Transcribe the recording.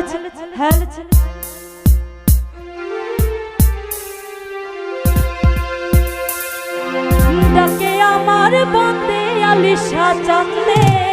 Hello ছেলে ডাকে আমার বন্দে আলিশা চান্দে।